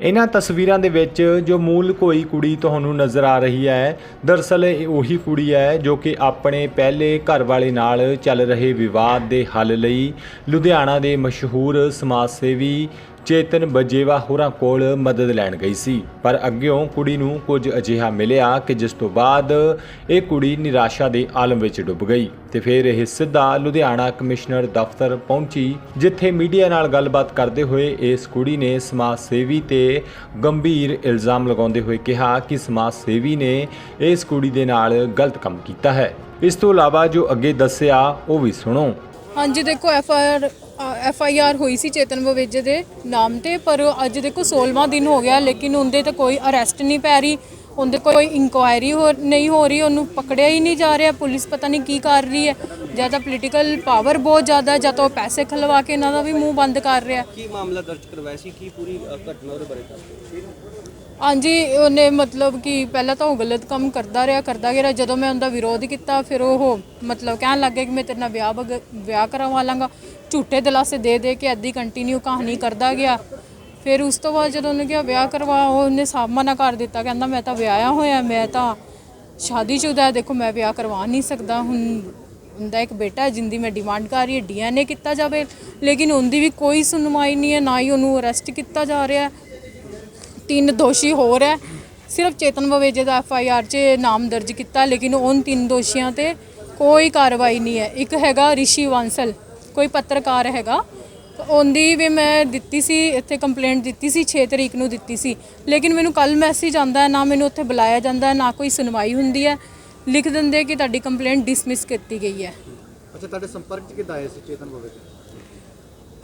ਇਹਨਾਂ ਤਸਵੀਰਾਂ ਦੇ ਵਿੱਚ ਜੋ ਮੂਲ ਕੋਈ ਕੁੜੀ ਤੁਹਾਨੂੰ ਨਜ਼ਰ ਆ ਰਹੀ ਹੈ, ਦਰਸਲ ਇਹ ਉਹੀ ਕੁੜੀ ਹੈ ਜੋ ਕਿ ਆਪਣੇ ਪਹਿਲੇ ਘਰ ਵਾਲੇ ਨਾਲ ਚੱਲ ਰਹੇ ਵਿਵਾਦ ਦੇ ਹੱਲ ਲਈ ਲੁਧਿਆਣਾ ਦੇ ਮਸ਼ਹੂਰ ਸਮਾਜ ਸੇਵੀ ਚੇਤਨ ਬਜੇਵਾ ਹੋਰਾਂ ਕੋਲ ਮਦਦ ਲੈਣ ਗਈ ਸੀ। ਪਰ ਅੱਗਿਓਂ ਕੁੜੀ ਨੂੰ ਕੁਝ ਅਜਿਹਾ ਮਿਲਿਆ ਕਿ ਜਿਸ ਤੋਂ ਬਾਅਦ ਇਹ ਕੁੜੀ ਨਿਰਾਸ਼ਾ ਦੇ ਆਲਮ ਵਿੱਚ ਡੁੱਬ ਗਈ ਤੇ ਫਿਰ ਇਹ ਸਿੱਧਾ ਲੁਧਿਆਣਾ ਕਮਿਸ਼ਨਰ ਦਫ਼ਤਰ ਪਹੁੰਚੀ, ਜਿੱਥੇ ਮੀਡੀਆ ਨਾਲ ਗੱਲਬਾਤ ਕਰਦੇ ਹੋਏ ਇਸ ਕੁੜੀ ਨੇ ਸਮਾਜ ਸੇਵੀ ਤੇ ਗੰਭੀਰ ਇਲਜ਼ਾਮ ਲਗਾਉਂਦੇ ਹੋਏ ਕਿਹਾ ਕਿ ਸਮਾਜ ਸੇਵੀ ਨੇ ਇਸ ਕੁੜੀ ਦੇ ਨਾਲ ਗਲਤ ਕੰਮ ਕੀਤਾ ਹੈ। ਇਸ ਤੋਂ ਇਲਾਵਾ ਜੋ ਅੱਗੇ ਦੱਸਿਆ, ਉਹ ਵੀ ਸੁਣੋ। ਹਾਂਜੀ, ਦੇਖੋ, F I R F I R ਹੋਈ ਸੀ ਚੇਤਨ ਬਵੇਜੇ ਦੇ ਨਾਮ ਤੇ ਪਰ ਅੱਜ ਦੇਖੋ 16ਵਾਂ ਦਿਨ ਹੋ ਗਿਆ ਲੇਕਿਨ ਉਹਦੇ ਤੇ ਕੋਈ ਅਰੈਸਟ ਨਹੀਂ ਪੈ ਰਹੀ ਉਹਦੇ ਕੋਈ ਇਨਕੁਆਇਰੀ ਹੋ ਨਹੀਂ ਹੋ ਰਹੀ ਉਹਨੂੰ ਪਕੜਿਆ ਹੀ ਨਹੀਂ ਜਾ ਰਿਹਾ ਪੁਲਿਸ ਪਤਾ ਨਹੀਂ ਕੀ ਕਰ ਰਹੀ ਹੈ। ਜਾਂ ਤਾਂ ਪੋਲੀਟੀਕਲ ਪਾਵਰ ਬਹੁਤ ਜ਼ਿਆਦਾ ਜਾਂ ਤਾਂ ਉਹ ਪੈਸੇ ਖਲਵਾ ਕੇ ਇਹਨਾਂ ਦਾ ਵੀ ਮੂੰਹ ਬੰਦ ਕਰ ਰਿਹਾ। ਕੀ ਮਾਮਲਾ ਦਰਜ ਕਰਵਾਇਆ ਸੀ? ਕੀ ਪੂਰੀ ਘਟਨਾ ਉਹਦੇ ਬਾਰੇ ਹਾਂਜੀ ਉਹਨੇ ਮਤਲਬ ਕਿ ਪਹਿਲਾਂ ਤਾਂ ਉਹ ਗਲਤ ਕੰਮ ਕਰਦਾ ਰਿਹਾ ਕਰਦਾ ਗਿਆ ਜਦੋਂ ਮੈਂ ਉਹਦਾ ਵਿਰੋਧ ਕੀਤਾ ਫਿਰ ਉਹ ਮਤਲਬ ਕਹਿਣ ਲੱਗ ਗਿਆ ਕਿ ਮੈਂ ਤੇਰੇ ਨਾਲ ਵਿਆਹ ਵਿਆਹ ਕਰਵਾ ਲਾਂਗਾ। ਝੂਠੇ ਦਿਲਾਸੇ ਦੇ ਦੇ ਕੇ ਐਦੀ ਕੰਟੀਨਿਊ ਕਹਾਣੀ ਕਰਦਾ ਗਿਆ। ਫਿਰ ਉਸ ਤੋਂ ਬਾਅਦ ਜਦੋਂ ਉਹਨੇ ਕਿਹਾ ਵਿਆਹ ਕਰਵਾ ਉਹਨੇ ਸਾਹਮਣਾ ਮਨਾ ਕਰ ਦਿੱਤਾ। ਕਹਿੰਦਾ, ਮੈਂ ਤਾਂ ਵਿਆਹਿਆ ਹੋਇਆ, ਮੈਂ ਤਾਂ ਸ਼ਾਦੀशुदा ਹੈ। ਦੇਖੋ, ਮੈਂ ਵਿਆਹ ਕਰਵਾ ਨਹੀਂ ਸਕਦਾ। ਹੁਣ ਉਹਦਾ ਇੱਕ ਬੇਟਾ ਹੈ, ਜਿੰਦੀ ਮੈਂ ਡਿਮਾਂਡ ਕਰ ਰਹੀ ਹੈ ਡੀਐਨਏ ਕੀਤਾ ਜਾਵੇ। ਲੇਕਿਨ ਉਹਦੀ ਵੀ ਕੋਈ ਸੁਣਵਾਈ ਨਹੀਂ ਹੈ, ਨਾ ਹੀ ਉਹਨੂੰ ਅਰੈਸਟ ਕੀਤਾ ਜਾ ਰਿਹਾ ਤਿੰਨ ਦੋਸ਼ੀ ਹੋਰ ਹੈ। ਸਿਰਫ ਚੇਤਨ ਬਵੇਜੇ ਦਾ ਐਫ ਆਈ ਆਰ 'ਚ ਨਾਮ ਦਰਜ ਕੀਤਾ, ਲੇਕਿਨ ਉਨ ਤਿੰਨ ਦੋਸ਼ੀਆਂ ਤੇ ਕੋਈ ਕਾਰਵਾਈ ਨਹੀਂ ਹੈ। ਇੱਕ ਹੈਗਾ ਰਿਸ਼ੀ ਵਾਂਸਲ। ਕੋਈ ਪੱਤਰਕਾਰ ਹੈਗਾ ਉਹਦੀ ਵੀ ਮੈਂ ਦਿੱਤੀ ਸੀ ਇੱਥੇ ਕੰਪਲੇਂਟ ਦਿੱਤੀ ਸੀ 6 ਤਰੀਕ ਨੂੰ ਦਿੱਤੀ ਸੀ। ਲੇਕਿਨ ਮੈਨੂੰ ਕੱਲ ਮੈਸੇਜ ਆਂਦਾ ਹੈ ਨਾ ਮੈਨੂੰ ਉੱਥੇ ਬੁਲਾਇਆ ਜਾਂਦਾ ਹੈ ਨਾ ਕੋਈ ਸੁਣਵਾਈ ਹੁੰਦੀ ਹੈ। ਲਿਖ ਦਿੰਦੇ ਕਿ ਤੁਹਾਡੀ ਕੰਪਲੇਂਟ ਡਿਸਮਿਸ ਕੀਤੀ ਗਈ ਹੈ। ਅੱਛਾ ਤੁਹਾਡੇ ਸੰਪਰਕ ਚ ਕਿਦਾਂ ਆਏ ਸੀ ਚੇਤਨ ਬੋਵੇ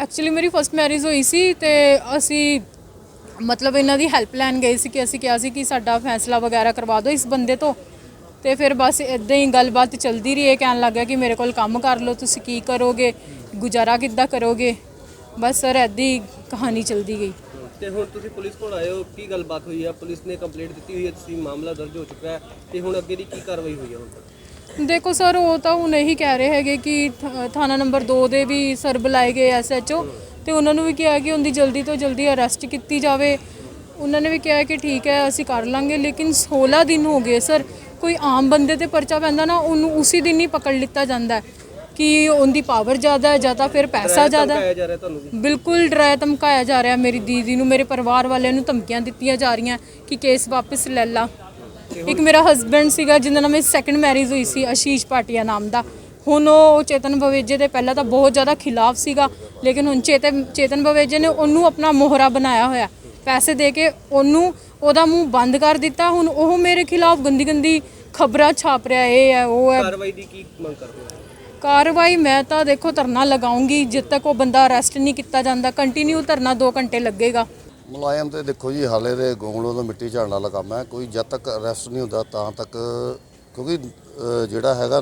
ਐਕਚੁਅਲੀ ਮੇਰੀ ਫਸਟ ਮੈਰਿਜ ਹੋਈ ਸੀ ਤੇ ਅਸੀਂ ਮਤਲਬ ਇਹਨਾਂ ਦੀ ਹੈਲਪ ਲੈਣ ਗਏ ਸੀ ਕਿ ਅਸੀਂ ਕਿਹਾ ਸੀ ਕਿ ਸਾਡਾ ਫੈਸਲਾ ਵਗੈਰਾ ਕਰਵਾ ਦਿਓ ਇਸ ਬੰਦੇ ਤੋਂ। ਤੇ ਫਿਰ ਬਸ ਇਦਾਂ ਹੀ ਗੱਲਬਾਤ ਚੱਲਦੀ ਰਹੀ ਹੈ ਕਹਿਣ ਲੱਗਾ ਕਿ ਮੇਰੇ ਕੋਲ ਕੰਮ ਕਰ ਲਓ ਤੁਸੀਂ ਕੀ ਕਰੋਗੇ? ਗੁਜ਼ਾਰਾ ਕਿੱਦਾਂ ਕਰੋਗੇ? ਬਸ ਸਰ ਐਦੀ ਕਹਾਣੀ ਚੱਲਦੀ ਗਈ। ਤੇ ਹੁਣ ਤੁਸੀਂ ਪੁਲਿਸ ਕੋਲ ਆਏ ਹੋ ਕੀ ਗੱਲਬਾਤ ਹੋਈ ਹੈ ਪੁਲਿਸ ਨੇ ਕੰਪਲੇਂਟ ਦਿੱਤੀ ਹੋਈ ਹੈ ਤੁਸੀਂ ਮਾਮਲਾ ਦਰਜ ਹੋ ਚੁੱਕਾ ਹੈ। ਤੇ ਹੁਣ ਅੱਗੇ ਦੀ ਕੀ ਕਾਰਵਾਈ ਹੋਈ ਹੈ ਹੁਣ? ਤੱਕ ਦੇਖੋ ਸਰ ਉਹ ਤਾਂ ਹੁਣ ਇਹੀ ਕਹਿ ਰਹੇ ਹੈਗੇ ਕਿ ਥ- ਥਾਣਾ ਨੰਬਰ 2 ਦੇ ਵੀ ਸਰ ਬੁਲਾਏ ਗਏ ਐਸਐਚਓ ਤੇ ਉਹਨਾਂ ਨੂੰ ਵੀ ਕਿਹਾ ਕਿ ਉਹਦੀ ਜਲਦੀ ਤੋਂ ਜਲਦੀ ਅਰੈਸਟ ਕੀਤੀ ਜਾਵੇ। ਉਹਨਾਂ ਨੇ ਵੀ ਕਿਹਾ ਕਿ ਠੀਕ ਹੈ ਅਸੀਂ ਕਰ ਲਾਂਗੇ ਲੇਕਿਨ 16 ਦਿਨ ਹੋ ਗਏ ਸਰ। ਕੋਈ ਆਮ ਬੰਦੇ ਤੇ ਪਰਚਾ ਪੈਂਦਾ ਨਾ ਉਹਨੂੰ ਉਸੇ ਦਿਨ ਹੀ ਪਕੜ ਲਿੱਤਾ ਜਾਂਦਾ ਹੈ। ਕਿ ਉਹਦੀ ਪਾਵਰ ਜ਼ਿਆਦਾ ਹੈ ਜਾਂ ਤਾਂ ਫਿਰ ਪੈਸਾ ਜ਼ਿਆਦਾ ਹੈ। ਆਇਆ ਜਾ ਰਿਹਾ ਤੁਹਾਨੂੰ ਵੀ ਬਿਲਕੁਲ ਡਰਾਇਆ ਧਮਕਾਇਆ ਜਾ ਰਿਹਾ ਮੇਰੀ ਦੀਦੀ ਨੂੰ ਮੇਰੇ ਪਰਿਵਾਰ ਵਾਲਿਆਂ ਨੂੰ ਧਮਕੀਆਂ ਦਿੱਤੀਆਂ ਜਾ ਰਹੀਆਂ ਕਿ ਕੇਸ ਵਾਪਸ ਲੈ ਲਾ। ਇੱਕ ਮੇਰਾ ਹਸਬੰਡ ਸੀਗਾ ਜਿਹਦਾ ਨਾਮ ਮੇਰੀ ਸੈਕੰਡ ਮੈਰਿਜ ਹੋਈ ਸੀ ਆਸ਼ੀਸ਼ ਪਾਟਿਆ ਨਾਮ ਦਾ। ਹੁਣ ਉਹ ਚੇਤਨ ਬਵੇਜੇ ਦੇ ਪਹਿਲਾਂ ਤਾਂ ਬਹੁਤ ਜ਼ਿਆਦਾ ਖਿਲਾਫ ਸੀਗਾ ਲੇਕਿਨ ਹੁਣ ਚੇਤਨ ਚੇਤਨ ਬਵੇਜੇ ਨੇ ਉਹਨੂੰ ਆਪਣਾ ਮੋਹਰਾ ਬਣਾਇਆ ਹੋਇਆ। ਪੈਸੇ ਦੇ ਕੇ ਉਹਨੂੰ ਉਹਦਾ ਮੂੰਹ ਬੰਦ ਕਰ ਦਿੱਤਾ ਹੁਣ ਉਹ ਮੇਰੇ ਖਿਲਾਫ ਗੰਦੀ ਗੰਦੀ ਖਬਰਾਂ ਛਾਪ ਰਿਹਾ ਇਹ ਹੈ ਉਹ ਹੈ। ਕਾਰਵਾਈ ਦੀ ਕੀ ਮੰਗ ਕਰਦੇ ਹੋ? ਕਾਰਵਾਈ ਮੈਂ ਤਾਂ ਦੇਖੋ ਧਰਨਾ ਲਗਾਉਂਗੀ ਜਦ ਤੱਕ ਉਹ ਬੰਦਾ ਅਰੈਸਟ ਨਹੀਂ ਕੀਤਾ ਜਾਂਦਾ ਕੰਟੀਨਿਊ ਧਰਨਾ 2 ਘੰਟੇ ਲੱਗੇਗਾ। ਮੁਲਾਇਮ ਤੇ ਦੇਖੋ ਜੀ ਹਾਲੇ ਦੇ ਗੋਂਗਲੋਂ ਤੋਂ ਮਿੱਟੀ ਝਾੜਨ ਵਾਲਾ ਕੰਮ ਹੈ ਕੋਈ ਜਦ ਤੱਕ ਅਰੈਸਟ ਨਹੀਂ ਹੁੰਦਾ ਤਾਂ ਤੱਕ ਕਿਉਂਕਿ ਜਿਹੜਾ ਹੈਗਾ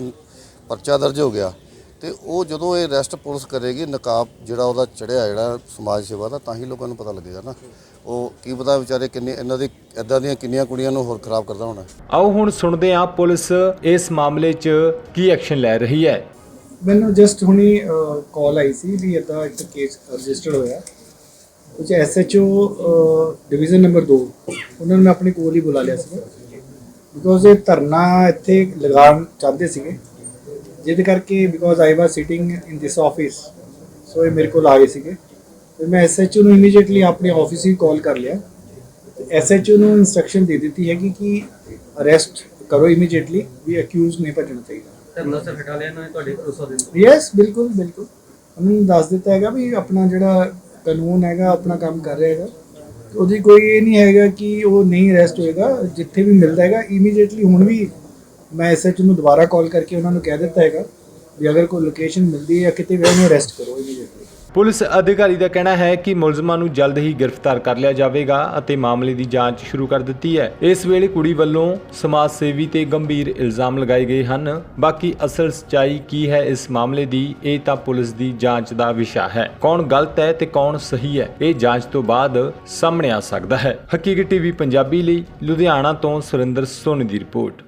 ਪਰਚਾ ਦਰਜ ਹੋ ਗਿਆ ਤੇ ਉਹ ਜਦੋਂ ਇਹ ਅਰੈਸਟ ਪੁਲਿਸ ਕਰੇਗੀ ਨਕਾਬ ਜਿਹੜਾ ਉਹਦਾ ਚੜਿਆ ਜਿਹੜਾ ਸਮਾਜ ਸੇਵਾ ਦਾ ਤਾਂ ਹੀ ਲੋਕਾਂ ਨੂੰ ਪਤਾ ਲੱਗੇਗਾ ਨਾ। ਉਹ ਕੀ ਪਤਾ ਵਿਚਾਰੇ ਕਿੰਨੇ ਇਹਨਾਂ ਦੀ ਇਦਾਂ ਦੀਆਂ ਕਿੰਨੀਆਂ ਕੁੜੀਆਂ ਨੂੰ ਹੋਰ ਖਰਾਬ ਕਰਦਾ ਹੋਣਾ। ਆਓ ਹੁਣ ਸੁਣਦੇ ਹਾਂ ਪੁਲਿਸ ਇਸ ਮਾਮਲੇ 'ਚ ਕੀ ਐਕਸ਼ਨ ਲੈ ਰਹੀ ਹੈ। ਮੈਨੂੰ ਜਸਟ ਹੁਣੀ ਕਾਲ ਆਈ ਸੀ ਵੀ ਇਹਦਾ ਇੱਕ ਕੇਸ ਰਜਿਸਟਰਡ ਹੋਇਆ। ਕੁਝ ਐਸਐਚਓ ਡਿਵੀਜ਼ਨ ਨੰਬਰ 2 ਉਹਨਾਂ ਨੂੰ ਮੈਂ ਆਪਣੇ ਕੋਲ ਹੀ ਬੁਲਾ ਲਿਆ ਸੀ ਬਿਕੋਜ਼ ਇਹ ਧਰਨਾ ਇੱਥੇ ਲਗਾਉਣ ਚਾਹੁੰਦੇ ਸੀਗੇ। ਜਿਹਦੇ ਕਰਕੇ because I was sitting in this office so ਇਹ ਮੇਰੇ ਕੋਲ ਆ ਗਏ ਸੀਗੇ। ਤੇ ਮੈਂ ਐਸਐਚਓ ਨੂੰ ਇਮੀਡੀਏਟਲੀ ਆਪਣੇ ਆਫਿਸ ਹੀ ਕਾਲ ਕਰ ਲਿਆ। ਐਸਐਚਓ ਨੂੰ ਇਨਸਟਰਕਸ਼ਨ ਦੇ ਦਿੱਤੀ ਹੈਗੀ ਕਿ ਕਿ ਅਰੈਸਟ ਕਰੋ ਇਮੀਡੀਏਟਲੀ ਵੀ ਅਕਿਊਜ਼ ਨਹੀਂ ਭੱਜਣਾ ਚਾਹੀਦਾ। ਧਰਨਾ ਸਰ ਹਟਾ ਲਿਆ ਨਾ ਤੁਹਾਡੇ ਭਰੋਸਾ ਦੇ ਯੈਸ ਬਿਲਕੁਲ ਬਿਲਕੁਲ। ਉਹਨਾਂ ਨੂੰ ਦੱਸ ਦਿੱਤਾ ਹੈਗਾ ਵੀ ਆਪਣਾ ਜਿਹੜਾ ਕਾਨੂੰਨ ਹੈਗਾ, ਆਪਣਾ ਕੰਮ ਕਰ ਰਿਹਾ ਹੈਗਾ। ਉਹਦੀ ਕੋਈ ਇਹ ਨਹੀਂ ਹੈਗਾ ਕਿ ਉਹ ਨਹੀਂ ਅਰੈਸਟ ਹੋਏਗਾ। ਜਿੱਥੇ ਵੀ ਮਿਲਦਾ ਹੈਗਾ ਇਮੀਡੀਏਟਲੀ ਹੁਣ ਵੀ ਮੈਂ ਐਸਐਚ ਨੂੰ ਦੁਬਾਰਾ ਕਾਲ ਕਰਕੇ ਉਹਨਾਂ ਨੂੰ ਕਹਿ ਦਿੱਤਾ ਹੈਗਾ ਵੀ ਅਗਰ ਕੋਈ ਲੋਕੇਸ਼ਨ ਮਿਲਦੀ ਹੈ ਕਿਤੇ ਵੀ, ਉਹਨੂੰ ਅਰੈਸਟ ਕਰੋ ਇਮੀਡੀਏਟਲੀ ਪੁਲਿਸ ਅਧਿਕਾਰੀ ਦਾ ਕਹਿਣਾ ਹੈ ਕਿ ਮੁਲਜ਼ਮਾਂ ਨੂੰ ਜਲਦ ਹੀ ਗ੍ਰਿਫਤਾਰ ਕਰ ਲਿਆ ਜਾਵੇਗਾ ਅਤੇ ਮਾਮਲੇ ਦੀ ਜਾਂਚ ਸ਼ੁਰੂ ਕਰ ਦਿੱਤੀ ਹੈ। ਇਸ ਵੇਲੇ ਕੁੜੀ ਵੱਲੋਂ ਸਮਾਜ ਸੇਵੀ ਤੇ ਗੰਭੀਰ ਇਲਜ਼ਾਮ ਲਗਾਏ ਗਏ ਹਨ। ਬਾਕੀ ਅਸਲ ਸਚਾਈ ਕੀ ਹੈ ਇਸ ਮਾਮਲੇ ਦੀ, ਇਹ ਤਾਂ ਪੁਲਿਸ ਦੀ ਜਾਂਚ ਦਾ ਵਿਸ਼ਾ ਹੈ। ਕੌਣ ਗਲਤ ਹੈ ਤੇ ਕੌਣ ਸਹੀ ਹੈ, ਇਹ ਜਾਂਚ ਤੋਂ ਬਾਅਦ ਸਾਹਮਣੇ ਆ ਸਕਦਾ ਹੈ। ਹਕੀਕਤ ਟੀਵੀ ਪੰਜਾਬੀ ਲਈ ਲੁਧਿਆਣਾ ਤੋਂ ਸੁਰਿੰਦਰ ਸੋਨੀ ਦੀ ਰਿਪੋਰਟ।